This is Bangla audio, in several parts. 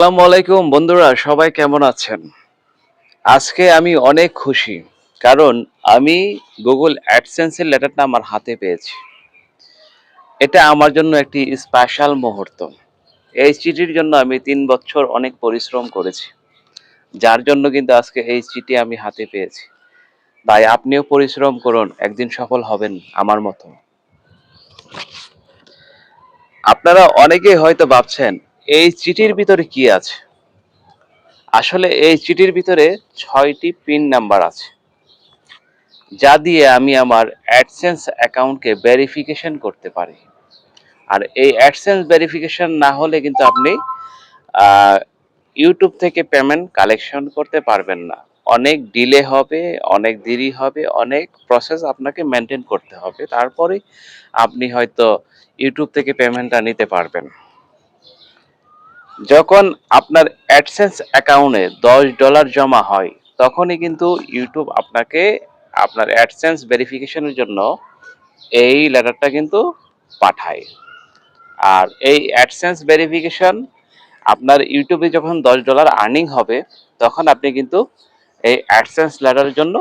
আলাইকুম বন্ধুরা, সবাই কেমন আছেন? আজকে আমি অনেক খুশি, কারণ আমি গুগল অ্যাডসেন্সের লেটারটা আমার হাতে পেয়েছি। এটা আমার জন্য একটি স্পেশাল মুহূর্ত। এই চিঠির জন্য আমি তিন বছর অনেক পরিশ্রম করেছি। যার জন্য কিন্তু আজকে এই চিঠি আমি হাতে পেয়েছি। তাই আপনিও পরিশ্রম করুন, একদিন সফল হবেন আমার মতো। আপনারা অনেকেই হয়তো ভাবছেন এই চিঠির ভিতরে কি আছে? আসলে এই চিঠির ভিতরে ছয়টি পিন নাম্বার আছে, যা দিয়ে আমি আমার অ্যাডসেন্স অ্যাকাউন্টকে ভেরিফিকেশন করতে পারি। আর এই অ্যাডসেন্স ভেরিফিকেশন না হলে কিন্তু আপনি ইউটিউব থেকে পেমেন্ট কালেকশন করতে পারবেন না। অনেক ডিলে হবে, অনেক দেরি হবে, অনেক প্রসেস আপনাকে মেনটেন করতে হবে। তারপরে আপনি হয়তো ইউটিউব থেকে পেমেন্টটা নিতে পারবেন। যখন আপনার অ্যাডসেন্স অ্যাকাউন্টে দশ ডলার জমা হয়, তখনই কিন্তু ইউটিউব আপনাকে আপনার অ্যাডসেন্স ভেরিফিকেশনের জন্য এই লেটারটা কিন্তু পাঠায়। আর এই অ্যাডসেন্স ভেরিফিকেশন আপনার ইউটিউবে যখন দশ ডলার আর্নিং হবে, তখন আপনি কিন্তু এই অ্যাডসেন্স লেটারের জন্য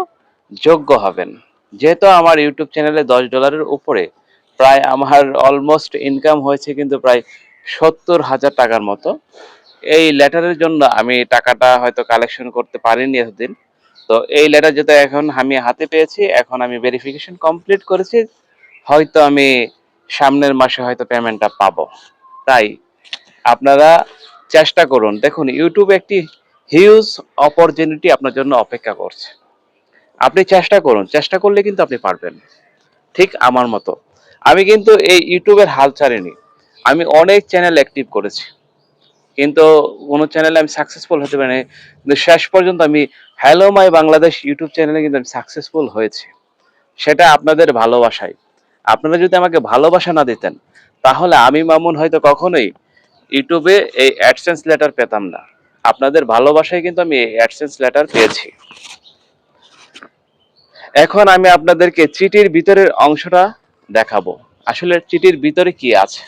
যোগ্য হবেন। যেহেতু আমার ইউটিউব চ্যানেলে দশ ডলারের উপরে, প্রায় আমার অলমোস্ট ইনকাম হয়েছে কিন্তু প্রায় সত্তর হাজার টাকার মতো। এই লেটারের জন্য আমি টাকাটা হয়তো কালেকশন করতে পারিনি এতদিন। তো এই লেটার যেটা এখন আমি হাতে পেয়েছি, এখন আমি ভেরিফিকেশন কমপ্লিট করেছি। হয়তো আমি সামনের মাসে হয়তো পেমেন্টটা পাবো। তাই আপনারা চেষ্টা করুন। দেখুন ইউটিউব একটি হিউজ অপরচুনিটি আপনার জন্য অপেক্ষা করছে। আপনি চেষ্টা করুন। চেষ্টা করলে কিন্তু আপনি পারবেন। ঠিক আমার মতো। আমি কিন্তু এই ইউটিউবের হাল ছাড়িনি। আমি অনেক চ্যানেল অ্যাক্টিভ করেছি। কিন্তু কোনো চ্যানেলে আমি সাকসেসফুল হতে পারিনি। কিন্তু শেষ পর্যন্ত আমি হ্যালো মাই বাংলাদেশ ইউটিউব চ্যানেলে কিন্তু আমি সাকসেসফুল হয়েছি। সেটা আপনাদের ভালোবাসায় আপনারা যদি আমাকে ভালোবাসা না দিতেন, তাহলে আমি মামুন হয়তো কখনোই ইউটিউবে এই অ্যাডসেন্স লেটার পেতাম না। আপনাদের ভালোবাসায় কিন্তু আমি এই অ্যাডসেন্স লেটার পেয়েছি। এখন আমি আপনাদেরকে চিঠির ভিতরের অংশটা দেখাবো। আসলে চিঠির ভিতরে কি আছে?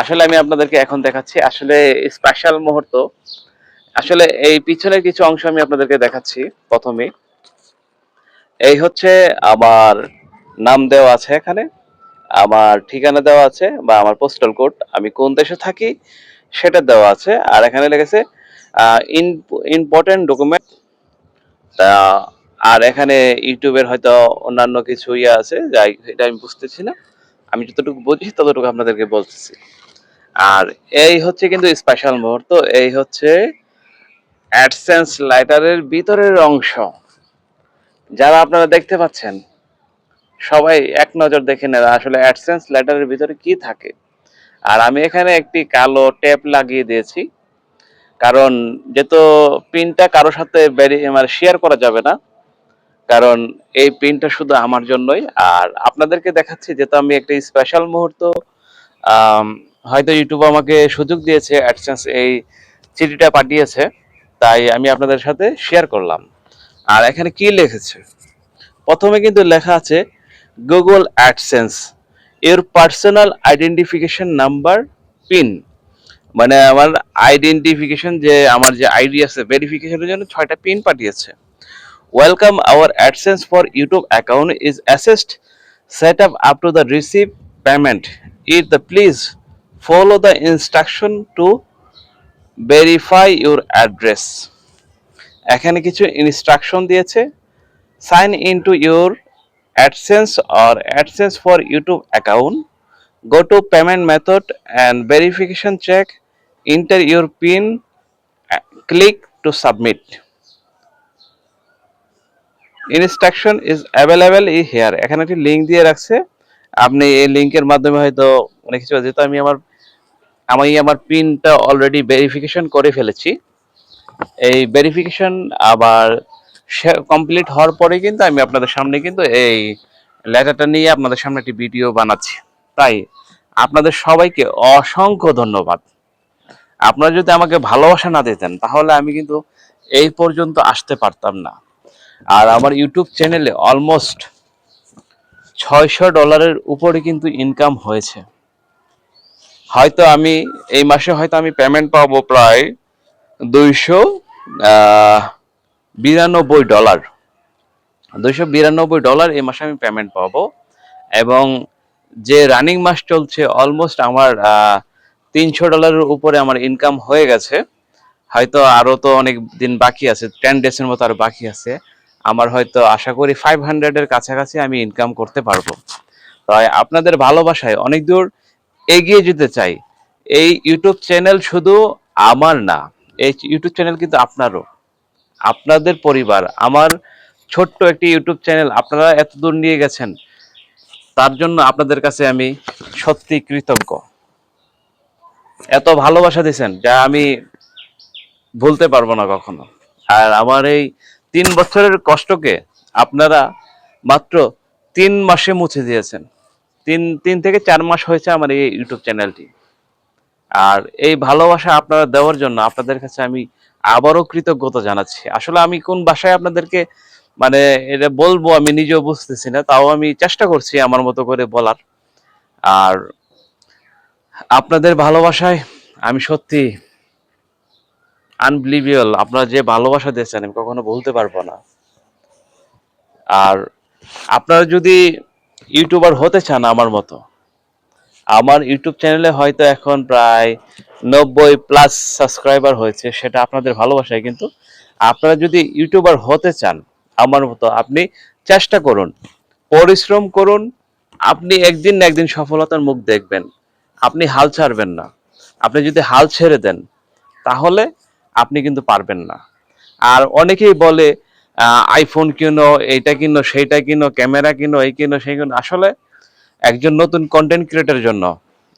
আসলে আমি আপনাদেরকে এখন দেখাচ্ছি। আসলে স্পেশাল মুহূর্ত, আসলে এই পিছনের কিছু অংশ আমি আপনাদেরকে দেখাচ্ছি প্রথমে। এই হচ্ছে আমার নাম দেওয়া আছে এখানে, আমার ঠিকানা দেওয়া আছে বা আমার পোস্টাল কোড আমি কোন দেশে থাকি সেটা দেওয়া আছে। আর এখানে লেগেছে ইম্পর্টেন্ট ডকুমেন্ট আর এখানে ইউটিউবের হয়তো অন্যান্য কিছু ইয়ে আছে, যাই, এটা আমি বুঝতেছি না। আমি যতটুকু বুঝি, ততটুকু আপনাদেরকে বলতেছি। আর এই হচ্ছে কিন্তু স্পেশাল মুহূর্ত, এই হচ্ছে অ্যাডসেন্স লাইটারের ভিতরের অংশ। যারা আপনারা দেখতে পাচ্ছেন, সবাই এক নজর দেখে নেন আসলে অ্যাডসেন্স লেটারের ভিতরে কি থাকে। আর আমি এখানে একটি কালো ট্যাপ লাগিয়ে দিয়েছি, কারণ যেহেতু পিনটা কারও সাথে মানে শেয়ার করা যাবে না কারণ এই পিনটা শুধু আমার জন্যই। আর আপনাদেরকে দেখাচ্ছি যেহেতু আমি একটা স্পেশাল মুহূর্ত হয়তো ইউটিউব আমাকে সুযোগ দিয়েছে অ্যাডসেন্স এই চিঠিটা পাঠিয়েছে। তাই আমি আপনাদের সাথে শেয়ার করলাম। আর এখানে কি লিখেছে? প্রথমে কিন্তু লেখা আছে গুগল অ্যাডসেন্স এর পার্সোনাল আইডেন্টিফিকেশন নাম্বার পিন মানে আমার আইডেন্টিফিকেশন যে, আমার যে আইডি আছে ভেরিফিকেশনের জন্য ছয়টা পিন পাঠিয়েছে। Our AdSense for YouTube account is assessed set up up to the receive payment it the please follow the instruction to verify your address এখানে কিছু ইনস্ট্রাকশন দিয়েছে sign into your AdSense or AdSense for YouTube account. Go to payment method and verification check. Enter your PIN. uh, Click to submit. Instruction is available uh here এখানে একটি লিঙ্ক দিয়ে রাখছে। আপনি এই লিঙ্কের মাধ্যমে হয়তো অনেক কিছু যেহেতু আমি আমার আমি আমার পিনটা অলরেডি ভেরিফিকেশন করে ফেলেছি। এই ভেরিফিকেশন আবার কমপ্লিট হওয়ার পরে কিন্তু আমি আপনাদের সামনে কিন্তু এই লেটারটা নিয়ে আপনাদের সামনে একটি ভিডিও বানাচ্ছি। তাই আপনাদের সবাইকে অসংখ্য ধন্যবাদ। আপনারা যদি আমাকে ভালোবাসা না দিতেন, তাহলে আমি কিন্তু এই পর্যন্ত আসতে পারতাম না। আর আমার ইউটিউব চ্যানেলে অলমোস্ট ছয়শো ডলারের উপরে কিন্তু ইনকাম হয়েছে। হয়তো আমি, এই মাসে হয়তো আমি পেমেন্ট পাবো প্রায় দুইশো বিরানব্বই ডলার। দুইশো বিরানব্বই ডলার এই মাসে আমি পেমেন্ট পাবো। এবং যে রানিং মাস চলছে অলমোস্ট আমার তিনশো ডলারের উপরে আমার ইনকাম হয়ে গেছে। হয়তো আরও তো অনেক দিন বাকি আছে টেন ডেজের মতো আরও বাকি আছে। আমার হয়তো আশা করি ফাইভ হান্ড্রেডের কাছাকাছি আমি ইনকাম করতে পারব। তাই আপনাদের ভালোবাসায় অনেক দূর এগিয়ে যেতে চাই। এই ইউটিউব চ্যানেল শুধু আমার না, এই ইউটিউব চ্যানেল কিন্তু আপনারও। আপনাদের পরিবার, আমার ছোট্ট একটি ইউটিউব চ্যানেল আপনারা এত দূর নিয়ে গেছেন, তার জন্য আপনাদের কাছে আমি সত্যি কৃতজ্ঞ। এত ভালোবাসা দিয়েছেন যা আমি ভুলতে পারব না কখনো। আর আমার এই তিন বছরের কষ্টকে আপনারা মাত্র তিন মাসে মুছে দিয়েছেন। তিন তিন থেকে চার মাস হয়েছে আমার এই ইউটিউব চ্যানেলটি আর এই ভালোবাসা আপনারা দেওয়ার জন্য আপনাদের কাছে আমি আবারও কৃতজ্ঞতা জানাচ্ছি। আসলে আমি কোন ভাষায় আপনাদেরকে মানে এটা বলব আমি নিজেও বুঝতেছি না, তাও আমি চেষ্টা করছি আমার মতো করে বলার। আর আপনাদের ভালোবাসায় আমি সত্যি আনবিলিভিবল আপনারা যে ভালোবাসা দিয়েছেন, আমি কখনো বলতে পারব না। আর আপনারা যদি ইউটিউবার হতে চান আমার মতো, আমার ইউটিউব চ্যানেলে হয়তো এখন প্রায় নব্বই প্লাস সাবস্ক্রাইবার হয়েছে, সেটা আপনাদের ভালোবাসায়, কিন্তু আপনারা যদি ইউটিউবার হতে চান আমার মতো, আপনি চেষ্টা করুন, পরিশ্রম করুন, আপনি একদিন না একদিন সফলতার মুখ দেখবেন। আপনি হাল ছাড়বেন না। আপনি যদি হাল ছেড়ে দেন, তাহলে আপনি কিন্তু পারবেন না। আর অনেকেই বলে আইফোন কিনো এইটা কিনো সেইটা কিনো, ক্যামেরা কিনো, এই কিনো, সেই কিনো। আসলে একজন নতুন কন্টেন্ট ক্রিয়েটারের জন্য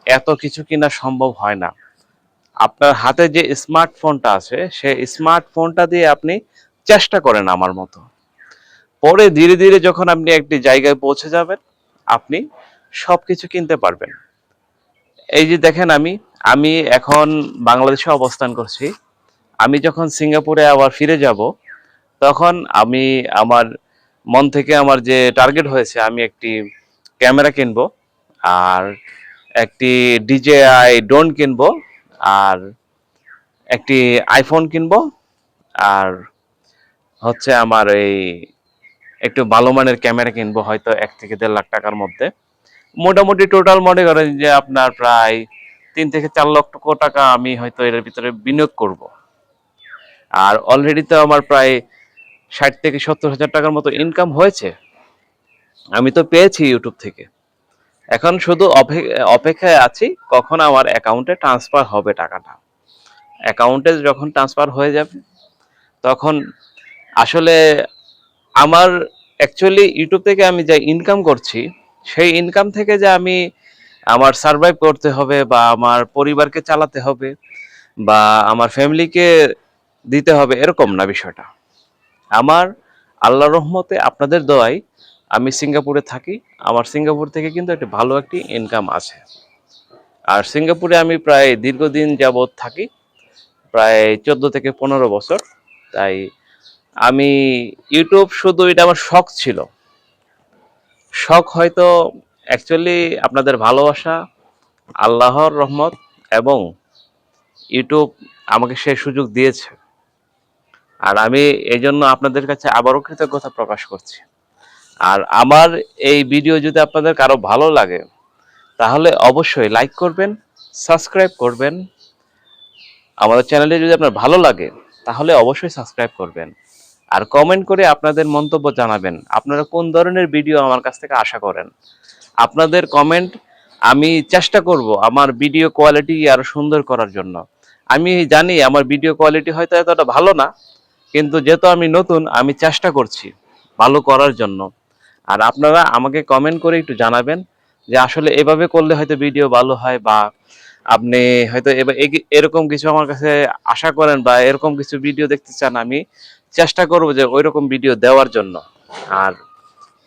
এত কিছু কিনা সম্ভব হয় না। আপনার হাতে যে স্মার্টফোনটা আছে, সেই স্মার্টফোনটা দিয়ে আপনি চেষ্টা করেন আমার মতো। পরে ধীরে ধীরে যখন আপনি একটি জায়গায় পৌঁছে যাবেন, আপনি সবকিছু কিনতে পারবেন। এই যে দেখেন আমি আমি এখন বাংলাদেশে অবস্থান করছি। আমি যখন সিঙ্গাপুরে আবার ফিরে যাব, তখন আমি আমার মন থেকে আমার যে টার্গেট হয়েছে, আমি একটি ক্যামেরা কিনবো আর একটি ডিজেআই ড্রোন কিনবো আর একটি আইফোন কিনবো আর হচ্ছে আমার এই একটু ভালো মানের ক্যামেরা কিনবো, হয়তো এক থেকে দেড় লাখ টাকার মধ্যে। মোটামুটি টোটাল মনে করেন যে আপনার প্রায় তিন থেকে চার লক্ষ টাকা আমি হয়তো এর ভিতরে বিনিয়োগ করব। আর অলরেডি তো আমার প্রায় ষাট থেকে সত্তর হাজার টাকার মতো ইনকাম হয়েছে। আমি তো পেয়েছি ইউটিউব থেকে। এখন শুধু অপে- অপেক্ষায় আছি কখন আমার অ্যাকাউন্টে ট্রান্সফার হবে টাকাটা। অ্যাকাউন্টে যখন ট্রান্সফার হয়ে যাবে, তখন আসলে আমার অ্যাকচুয়ালি ইউটিউব থেকে আমি যা ইনকাম করছি, সেই ইনকাম থেকে যে আমি আমার সার্ভাইভ করতে হবে বা আমার পরিবারকে চালাতে হবে বা আমার ফ্যামিলিকে দিতে হবে এরকম না বিষয়টা। আমার আল্লাহ রহমতে আপনাদের দোয়ায় আমি সিঙ্গাপুরে থাকি। আমার সিঙ্গাপুর থেকে কিন্তু একটা ভালো একটি ইনকাম আছে। আর সিঙ্গাপুরে আমি প্রায় দীর্ঘদিন যাবৎ থাকি। প্রায় চোদ্দ থেকে পনেরো বছর। তাই আমি ইউটিউব শুধু এটা আমার শখ ছিল। শখ হয়তো অ্যাকচুয়ালি আপনাদের ভালোবাসা, আল্লাহর রহমত এবং ইউটিউব আমাকে সেই সুযোগ দিয়েছে। আর আমি এই জন্য আপনাদের কাছে আবারও কৃতজ্ঞতা প্রকাশ করছি। আর আমার এই ভিডিও যদি আপনাদের কারও ভালো লাগে, তাহলে অবশ্যই লাইক করবেন, সাবস্ক্রাইব করবেন। আমাদের চ্যানেলে যদি আপনার ভালো লাগে, তাহলে অবশ্যই সাবস্ক্রাইব করবেন। আর কমেন্ট করে আপনাদের মন্তব্য জানাবেন, আপনারা কোন ধরনের ভিডিও আমার কাছ থেকে আশা করেন। আপনাদের কমেন্ট আমি চেষ্টা করব আমার ভিডিও কোয়ালিটি আরও সুন্দর করার জন্য। আমি জানি আমার ভিডিও কোয়ালিটি হয়তো এতটা ভালো না কিন্তু যেহেতু আমি নতুন, আমি চেষ্টা করছি ভালো করার জন্য। আর আপনারা আমাকে কমেন্ট করে একটু জানাবেন যে আসলে এভাবে করলে হয়তো ভিডিও ভালো হয় বা আপনি হয়তো এরকম কিছু আমার কাছে আশা করেন বা এরকম কিছু ভিডিও দেখতে চান, আমি চেষ্টা করব যে ওই রকম ভিডিও দেওয়ার জন্য। আর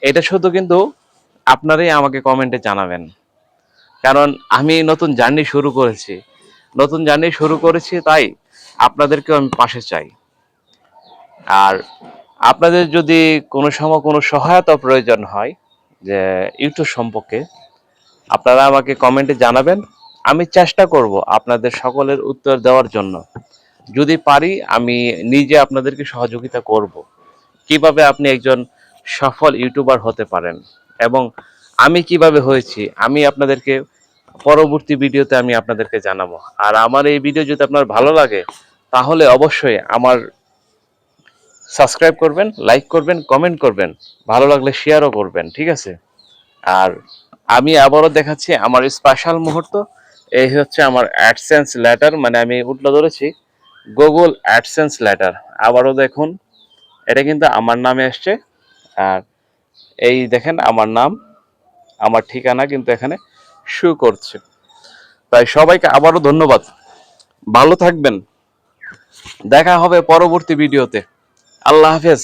এটা শুধু কিন্তু আপনারাই আমাকে কমেন্টে জানাবেন। কারণ আমি নতুন জার্নি শুরু করেছি। নতুন জার্নি শুরু করেছি, তাই আপনাদেরকেও আমি পাশে চাই। আর আপনাদের যদি কোনো সময় কোনো সহায়তা প্রয়োজন হয় যে ইউটিউব সম্পর্কে, আপনারা আমাকে কমেন্টে জানাবেন। আমি চেষ্টা করব আপনাদের সকলের উত্তর দেওয়ার জন্য। যদি পারি, আমি নিজে আপনাদেরকে সহযোগিতা করব। কীভাবে আপনি একজন সফল ইউটিউবার হতে পারেন এবং আমি কীভাবে হয়েছি, আমি আপনাদেরকে পরবর্তী ভিডিওতে আমি আপনাদেরকে জানাব। আর আমার এই ভিডিও যদি আপনার ভালো লাগে, তাহলে অবশ্যই আমার সাবস্ক্রাইব করবেন, লাইক করবেন, কমেন্ট করবেন, ভালো লাগলে শেয়ারও করবেন, ঠিক আছে? আর আমি আবারও দেখাচ্ছি আমার স্পেশাল মুহূর্ত, এই হচ্ছে আমার অ্যাডসেন্স লেটার মানে আমি উঠল ধরেছি গুগল অ্যাডসেন্স লেটার আবারও দেখুন, এটা কিন্তু আমার নামে আসছে, আর এই দেখেন আমার নাম, আমার ঠিকানা কিন্তু এখানে শু করছে। তাই সবাইকে আবারও ধন্যবাদ। ভালো থাকবেন। দেখা হবে পরবর্তী ভিডিওতে আল্লাহ হাফেজ